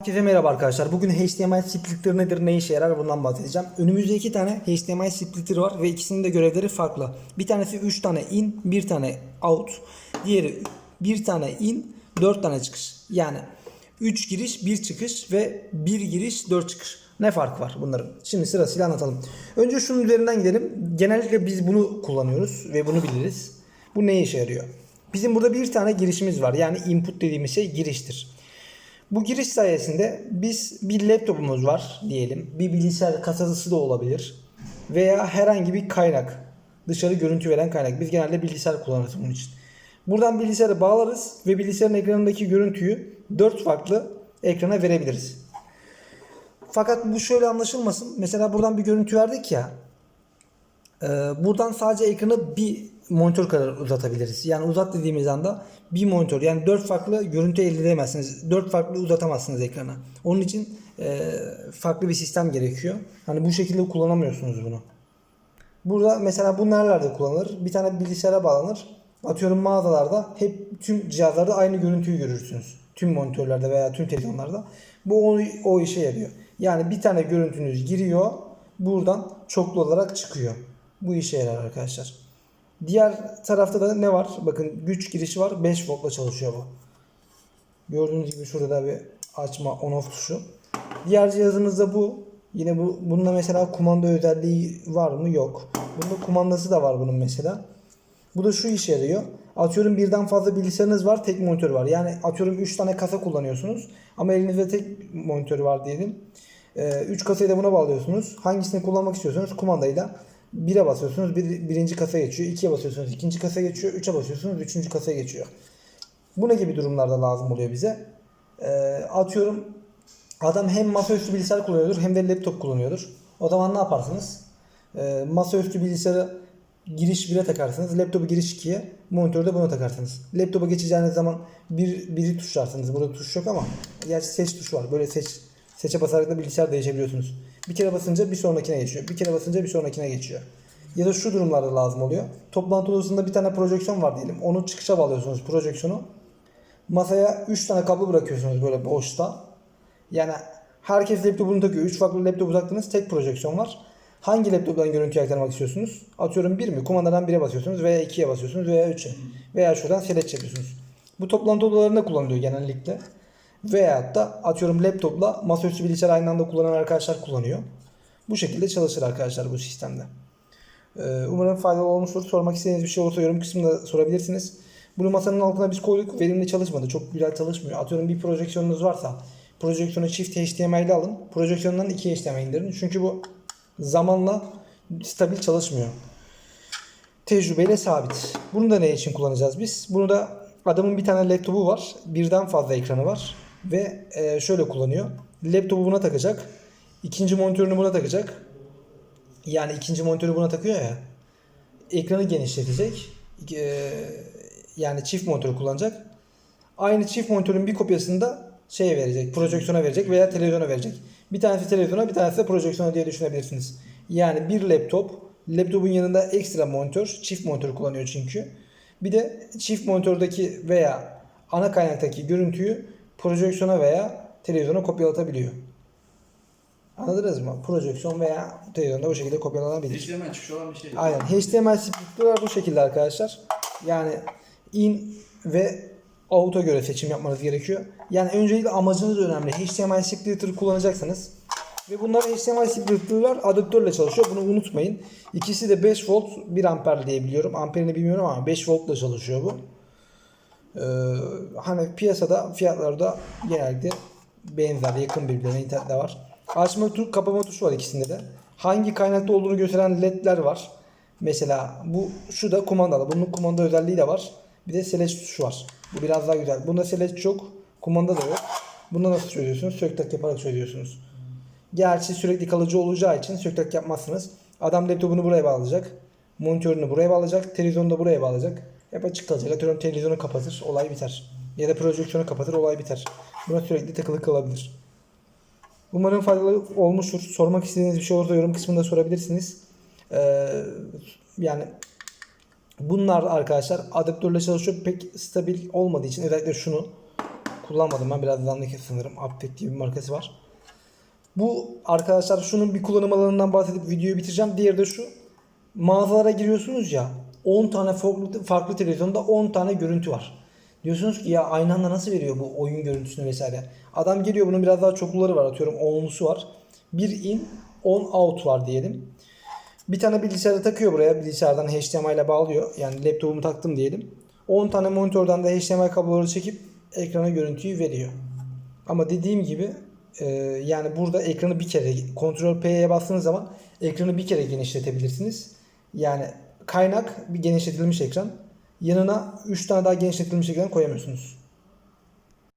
Herkese merhaba arkadaşlar. Bugün HDMI splitter nedir, ne işe yarar bundan bahsedeceğim. Önümüzde iki tane HDMI splitter var ve ikisinin de görevleri farklı. Bir tanesi 3 tane in, bir tane out. Diğeri bir tane in, 4 tane çıkış. Yani 3 giriş, 1 çıkış ve 1 giriş, 4 çıkış. Ne farkı var bunların? Şimdi sırasıyla anlatalım. Önce şunun üzerinden gidelim. Genellikle biz bunu kullanıyoruz ve bunu biliriz. Bu ne işe yarıyor? Bizim burada bir tane girişimiz var. Yani input dediğimiz şey giriştir. Bu giriş sayesinde biz bir laptopumuz var diyelim. Bir bilgisayar kasası da olabilir. Veya herhangi bir kaynak. Dışarı görüntü veren kaynak. Biz genelde bilgisayar kullanırız bunun için. Buradan bilgisayara bağlarız ve bilgisayarın ekranındaki görüntüyü 4 farklı ekrana verebiliriz. Fakat bu şöyle anlaşılmasın. Mesela buradan bir görüntü verdik ya. Ee, buradan sadece ekranı bir monitör kadar uzatabiliriz. Yani uzat dediğimiz anda bir monitör yani dört farklı görüntü elde edemezsiniz. Dört farklı uzatamazsınız ekranı. Onun için e, farklı bir sistem gerekiyor. Hani bu şekilde kullanamıyorsunuz bunu. Burada mesela bu nerelerde kullanılır? Bir tane bilgisayara bağlanır. Atıyorum mağazalarda hep tüm cihazlarda aynı görüntüyü görürsünüz. Tüm monitörlerde veya tüm televizyonlarda. Bu o, o işe yarıyor. Yani bir tane görüntünüz giriyor. Buradan çoklu olarak çıkıyor. Bu işe yarar arkadaşlar. Diğer tarafta da ne var? Bakın güç girişi var. 5 voltla çalışıyor bu. Gördüğünüz gibi şurada da bir açma on off tuşu. Diğer cihazımızda bu. Yine bu bunda mesela kumanda özelliği var mı? Yok. Bunda kumandası da var bunun mesela. Bu da şu işe yarıyor. Atıyorum birden fazla bilgisayarınız var, tek monitör var. Yani atıyorum 3 tane kasa kullanıyorsunuz ama elinizde tek monitör var diyelim. 3 kasayı da buna bağlıyorsunuz. Hangisini kullanmak istiyorsanız kumandayla 1'e basıyorsunuz, bir, birinci kasaya geçiyor. 2'ye basıyorsunuz, ikinci kasaya geçiyor. 3'e basıyorsunuz, üçüncü kasaya geçiyor. Bu ne gibi durumlarda lazım oluyor bize? Ee, atıyorum adam hem masaüstü bilgisayar kullanıyordur hem de laptop kullanıyordur. O zaman ne yaparsınız? Ee, masaüstü bilgisayarı giriş 1'e takarsınız. Laptopu giriş 2'ye. Monitörü de buna takarsınız. Laptopa geçeceğiniz zaman bir, biri tuşlarsınız. Burada tuş yok ama gerçi seç tuşu var. Böyle seç seçe basarak da bilgisayar değişebiliyorsunuz. Bir kere basınca bir sonrakine geçiyor. Bir kere basınca bir sonrakine geçiyor. Ya da şu durumlarda lazım oluyor. Toplantı odasında bir tane projeksiyon var diyelim. Onu çıkışa bağlıyorsunuz projeksiyonu. Masaya 3 tane kablo bırakıyorsunuz böyle boşta. Yani herkes laptopunu takıyor. 3 farklı laptop taktınız. Tek projeksiyon var. Hangi laptoptan görüntüyü aktarmak istiyorsunuz? Atıyorum 1 mi? Kumandadan 1'e basıyorsunuz veya 2'ye basıyorsunuz veya 3'e. Veya şuradan select yapıyorsunuz. Bu toplantı odalarında kullanılıyor genellikle. Veyahut da atıyorum laptopla masaüstü bilgisayar aynı anda kullanan arkadaşlar kullanıyor. Bu şekilde çalışır arkadaşlar bu sistemde. Ee, Umarım faydalı olmuştur. Sormak istediğiniz bir şey olursa yorum kısmında sorabilirsiniz. Bunu masanın altına biz koyduk. Verimli çalışmadı. Çok güzel çalışmıyor. Atıyorum bir projeksiyonunuz varsa projeksiyonu çift HDMI ile alın. Projeksiyondan iki HDMI indirin. Çünkü bu zamanla stabil çalışmıyor. Tecrübeyle sabit. Bunu da ne için kullanacağız biz? Bunu da adamın bir tane laptopu var. Birden fazla ekranı var. Ve e, şöyle kullanıyor. Laptopu buna takacak. ikinci monitörünü buna takacak. Yani ikinci monitörü buna takıyor ya. Ekranı genişletecek. E, yani çift monitör kullanacak. Aynı çift monitörün bir kopyasını da şeye verecek. Projeksiyona verecek veya televizyona verecek. Bir tanesi televizyona bir tanesi de projeksiyona diye düşünebilirsiniz. Yani bir laptop. Laptopun yanında ekstra monitör. Çift monitör kullanıyor çünkü. Bir de çift monitördeki veya ana kaynaktaki görüntüyü projeksiyona veya televizyona kopyalatabiliyor. Anladınız mı? Projeksiyon veya televizyonda bu şekilde kopyalanabilir. HDMI çıkışı olan bir şey. Aynen. HDMI splitter'lar bu şekilde arkadaşlar. Yani in ve out'a göre seçim yapmanız gerekiyor. Yani öncelikle amacınız önemli. HDMI splitter kullanacaksanız ve bunlar HDMI splitter'lar adaptörle çalışıyor. Bunu unutmayın. İkisi de 5 volt 1 amper diye biliyorum. Amperini bilmiyorum ama 5 voltla çalışıyor bu. Ee, hani piyasada fiyatları da genelde benzer, yakın birbirlerine internette var. Açma tu kapama tuşu var ikisinde de. Hangi kaynakta olduğunu gösteren ledler var. Mesela bu şu da kumandalı. Bunun kumanda özelliği de var. Bir de select tuşu var. Bu biraz daha güzel. Bunda select yok. Kumanda da yok. Bunda nasıl çözüyorsunuz? Söktak yaparak çözüyorsunuz. Gerçi sürekli kalıcı olacağı için söktak yapmazsınız. Adam laptopunu buraya bağlayacak. Monitörünü buraya bağlayacak. Televizyonu da buraya bağlayacak. Hep açık kalacak. Atıyorum televizyonu kapatır. Olay biter. Ya da projeksiyonu kapatır. Olay biter. Buna sürekli takılı kalabilir. Umarım faydalı olmuştur. Sormak istediğiniz bir şey olursa yorum kısmında sorabilirsiniz. Ee, yani bunlar arkadaşlar adaptörle çalışıyor. Pek stabil olmadığı için özellikle şunu kullanmadım ben. Biraz dandik sanırım. Update diye bir markası var. Bu arkadaşlar şunun bir kullanım alanından bahsedip videoyu bitireceğim. Diğeri de şu. Mağazalara giriyorsunuz ya 10 tane farklı, farklı televizyonda 10 tane görüntü var. Diyorsunuz ki ya aynı anda nasıl veriyor bu oyun görüntüsünü vesaire. Adam geliyor bunun biraz daha çokluları var atıyorum 10'lusu var. Bir in 10 out var diyelim. Bir tane bilgisayarı takıyor buraya. Bilgisayardan HDMI ile bağlıyor. Yani laptopumu taktım diyelim. 10 tane monitörden de HDMI kabloları çekip ekrana görüntüyü veriyor. Ama dediğim gibi e, yani burada ekranı bir kere Ctrl P'ye bastığınız zaman ekranı bir kere genişletebilirsiniz. Yani kaynak bir genişletilmiş ekran. Yanına 3 tane daha genişletilmiş ekran koyamıyorsunuz.